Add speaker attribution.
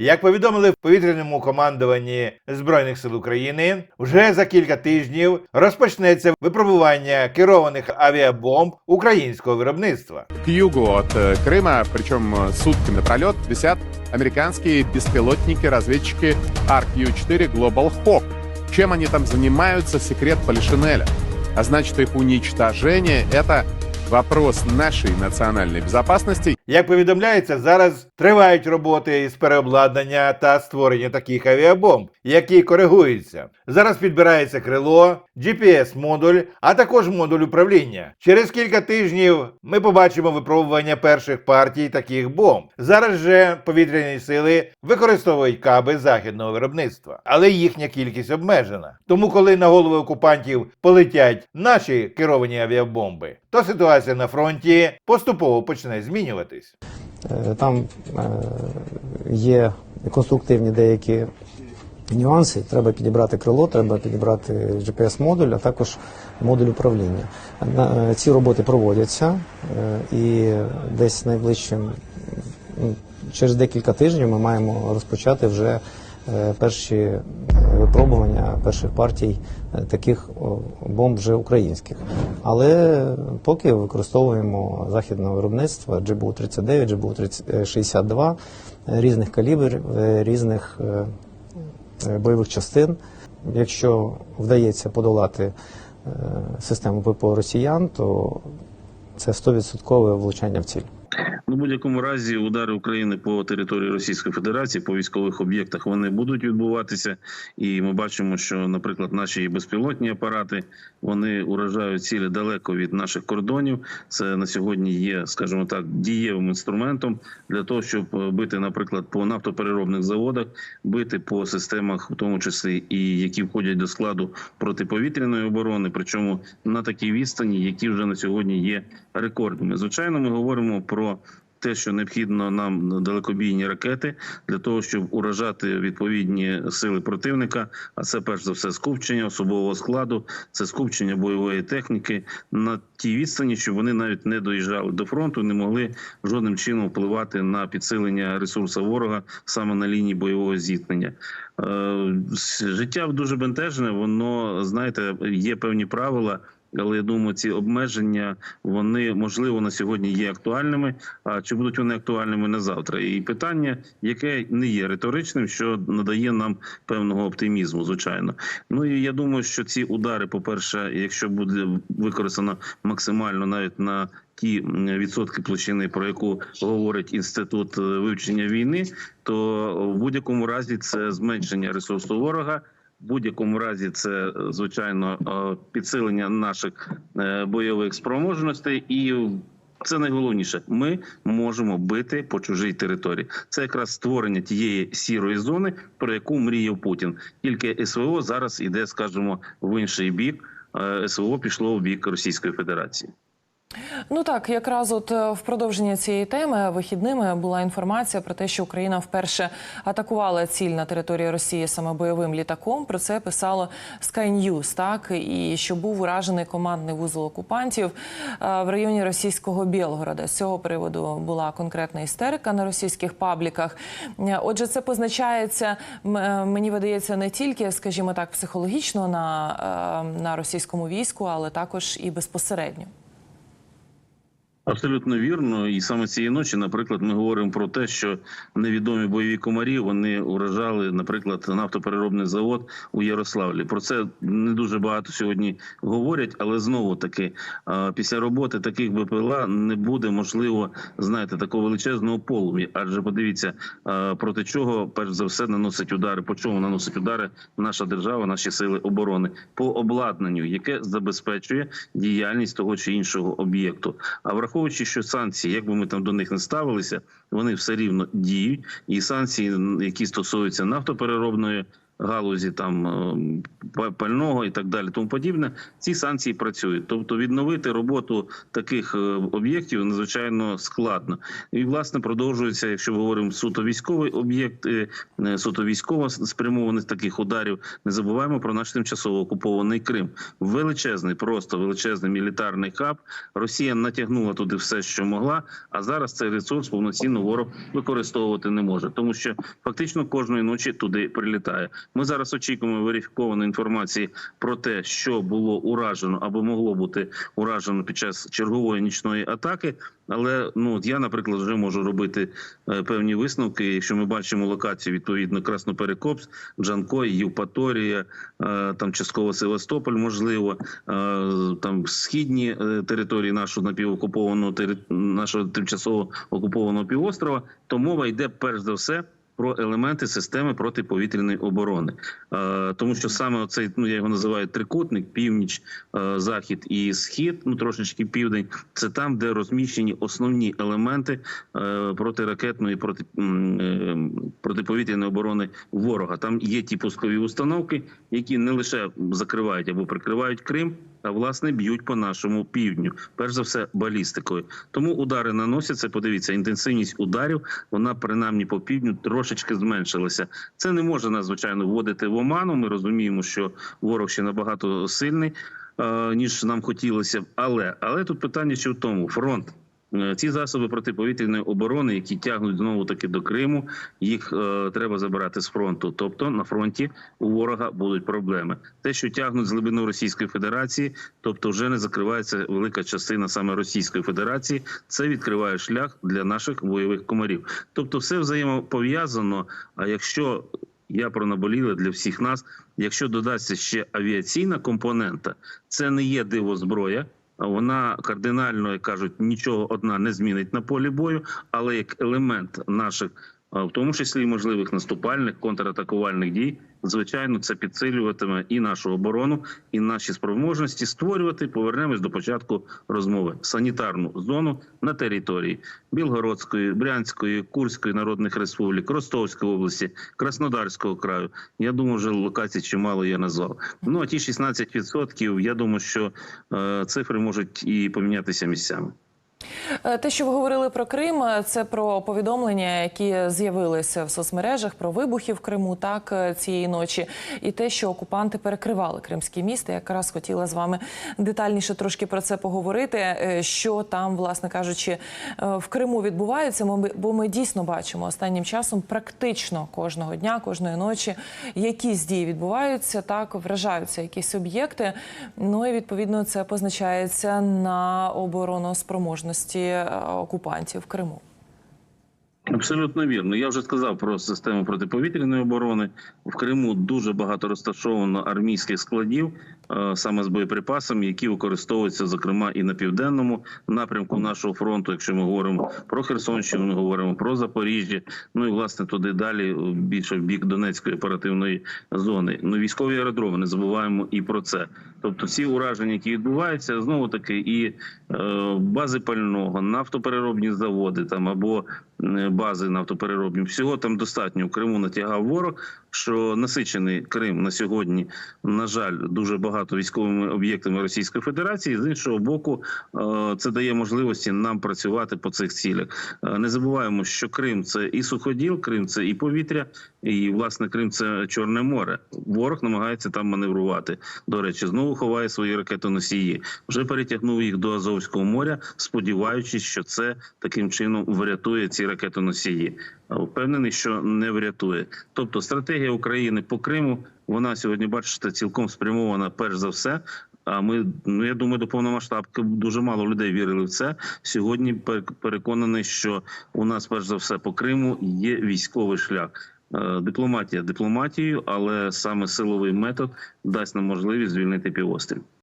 Speaker 1: Як повідомили в повітряному командуванні Збройних сил України, вже за кілька тижнів розпочнеться випробування керованих авіабомб українського виробництва.
Speaker 2: К югу от э, Крыма, причем э, сутки напролет, висят американские беспилотники-разведчики RQ-4 Global Hawk. Чем они там занимаются, секрет Полишинеля. А значит, их уничтожение — это вопрос нашей национальной безопасности
Speaker 1: Як повідомляється, зараз тривають роботи із переобладнання та створення таких авіабомб, які коригуються. Зараз підбирається крило, GPS-модуль, а також модуль управління. Через кілька тижнів ми побачимо випробування перших партій таких бомб. Зараз же повітряні сили використовують каби західного виробництва, але їхня кількість обмежена. Тому, коли на голови окупантів полетять наші керовані авіабомби, то ситуація на фронті поступово почне змінюватись.
Speaker 3: Е, Там е, є конструктивні деякі нюанси. Треба підібрати крило, треба підібрати GPS-модуль, а також модуль управління. Е, Ці роботи проводяться і десь найближчим через декілька тижнів ми маємо розпочати вже перші випробування перших партій е, таких бомб вже українських. Але поки використовуємо західного виробництва GBU-39, GBU-62 е, різних калібрів, е, різних е, бойових частин. Якщо вдається подолати систему ППО росіян, то це 100% влучання в ціль.
Speaker 4: Ну, в будь-якому разі удари України по території Російської Федерації по військових об'єктах вони будуть відбуватися, і ми бачимо, що, наприклад, наші безпілотні апарати вони уражають цілі далеко від наших кордонів. Це на сьогодні є, скажімо так, дієвим інструментом для того, щоб е, бити, наприклад, по нафтопереробних заводах, бити по системах, в тому числі і які входять до складу протиповітряної оборони, причому на такій відстані, які вже на сьогодні є рекордними. Звичайно, ми говоримо про те, що необхідно нам далекобійні ракети для того, щоб уражати відповідні сили противника. А це перш за все скупчення особового складу, це скупчення бойової техніки на тій відстані, щоб вони навіть не доїжджали до фронту, не могли жодним чином впливати на підсилення ресурсу ворога саме на лінії бойового зіткнення. Е, Життя дуже бентежне. Воно знаєте, є певні правила. Але я думаю, ці обмеження вони можливо на сьогодні є актуальними. А чи будуть вони актуальними на завтра? І питання, яке не є риторичним, що надає нам певного оптимізму, звичайно. Ну і я думаю, що ці удари, по перше, якщо буде використано максимально навіть на ті відсотки площини, про яку говорить інститут е, вивчення війни, то в будь-якому разі це зменшення ресурсу ворога. Будь-якому разі це е, звичайно е, підсилення наших е, бойових спроможностей і. Це найголовніше. Ми можемо бити по чужій території. Це якраз створення тієї сірої зони, про яку мріяв Путін. Тільки СВО зараз іде, скажімо, в інший бік. СВО пішло в бік Російської Федерації.
Speaker 5: Ну так, якраз от е, в продовження цієї теми вихідними була інформація про те, що Україна вперше атакувала ціль на території Росії саме бойовим літаком. Про це писало Sky News, так і що був уражений командний вузол окупантів е, в районі російського Білгорода. З цього приводу була конкретна істерика на російських пабліках. Е, Отже, це позначається мені видається не тільки, скажімо так, психологічно на, на російському війську, але також і безпосередньо.
Speaker 4: Абсолютно вірно, і саме цієї ночі, наприклад, ми говоримо про те, що невідомі бойові комарі вони уражали, наприклад, нафтопереробний завод у Ярославлі. Про це не дуже багато сьогодні говорять, але знову таки після роботи таких БПЛА не буде можливо знаєте такого величезного полум'я. Адже подивіться проти чого перш за все наносить удари. По чому наносить удари наша держава, наші сили оборони по обладнанню, яке забезпечує діяльність того чи іншого об'єкту. А враховуючи, що санкції, як би ми там до них не ставилися, вони все рівно діють. І санкції, які стосуються нафтопереробної галузі там е, пального і так далі. Тому подібне. Ці санкції працюють. Тобто відновити роботу таких е, об'єктів надзвичайно складно. І власне продовжується, якщо говоримо суто військовий об'єкт, е, суто військово спрямованих таких ударів. Не забуваємо про наш тимчасово окупований Крим. Величезний, просто величезний мілітарний хаб. Росія натягнула туди все, що могла. А зараз цей ресурс повноцінно ворог використовувати не може, тому що фактично кожної ночі туди прилітає. Ми зараз очікуємо верифікованої інформації про те, що було уражено або могло бути уражено під час чергової нічної атаки. Але ну от я, наприклад, вже можу робити е, певні висновки. Якщо ми бачимо локацію, відповідно Красноперекопс, Джанкой, Євпаторія, е, там частково Севастополь, можливо, е, там східні території нашого напівокупованого нашого тимчасово окупованого півострова, то мова йде перш за все. Про елементи системи протиповітряної оборони, е, тому що саме оцей, ну я його називаю трикутник, північ, е, захід і схід, ну трошечки південь. Це там, де розміщені основні елементи е, протиракетної проти протиповітряної оборони ворога. Там є ті пускові установки, які не лише закривають або прикривають Крим. Власне б'ють по нашому півдню, перш за все балістикою. Тому удари наносяться. Подивіться, інтенсивність ударів вона принаймні по півдню трошечки зменшилася. Це не може нас звичайно вводити в оману. Ми розуміємо, що ворог ще набагато сильний е, ніж нам хотілося б. Але але тут питання ще в тому: фронт. Е, Ці засоби протиповітряної оборони, які тягнуть знову таки до Криму, їх е, треба забирати з фронту. Тобто на фронті у ворога будуть проблеми. Те, що тягнуть з глибину Російської Федерації, тобто вже не закривається велика частина саме Російської Федерації. Це відкриває шлях для наших бойових комарів. Тобто, все взаємопов'язано. А якщо я про наболіле для всіх нас, якщо додасться ще авіаційна компонента, це не є дивозброя. а Вона кардинально як кажуть, нічого одна не змінить на полі бою, але як елемент наших, в тому числі можливих наступальних контратакувальних дій, звичайно, це підсилюватиме і нашу оборону, і наші спроможності створювати. Повернемось до початку розмови санітарну зону на території Білгородської, Брянської, Курської народних республік, Ростовської області, Краснодарського краю. Я думаю, вже локацій чимало я назвав. Ну а ті 16%, я думаю, що е, цифри можуть і помінятися місцями.
Speaker 5: Е, Те, що ви говорили про Крим, е, це про повідомлення, які з'явилися в соцмережах про вибухи в Криму, так е, цієї ночі, і те, що окупанти перекривали кримські міста. Я якраз хотіла з вами детальніше трошки про це поговорити. Що там, власне кажучи, в Криму відбувається. Бо ми дійсно бачимо останнім часом практично кожного дня, кожної ночі якісь дії відбуваються, так вражаються якісь об'єкти. Ну і відповідно це позначається на обороноспроможності е, окупантів Криму.
Speaker 4: Абсолютно вірно. Я вже сказав про систему протиповітряної оборони. В Криму дуже багато розташовано армійських складів е, саме з боєприпасами, які використовуються зокрема і на південному напрямку нашого фронту. Якщо ми говоримо про Херсонщину, ми говоримо про Запоріжжя. Ну і власне туди далі більше в бік Донецької оперативної зони. Ну військові аеродроми не забуваємо і про це. Тобто, всі ураження, які відбуваються, знову таки і е, бази пального, нафтопереробні заводи там або бази нафтопереробні. Всього там достатньо. В Криму натягав ворог. Що насичений Крим на сьогодні, на жаль, дуже багато військовими об'єктами Російської Федерації. З іншого боку, е, це дає можливості нам працювати по цих цілях. Е, Не забуваємо, що Крим це і суходіл, Крим це і повітря, і власне Крим це Чорне море. Ворог намагається там маневрувати. До речі, знову ховає свої ракетоносії. Вже перетягнув їх до Азовського моря, сподіваючись, що це таким чином врятує ці ракетоносії. Впевнений, що не врятує. Тобто, стратегія України по Криму вона сьогодні, бачите, цілком спрямована перш за все. А ми, ну я думаю, до повномасштабки дуже мало людей вірили в це. Сьогодні пер- переконаний, що у нас перш за все по Криму є військовий шлях. Е, Дипломатія дипломатією, але саме силовий метод дасть нам можливість звільнити півострів.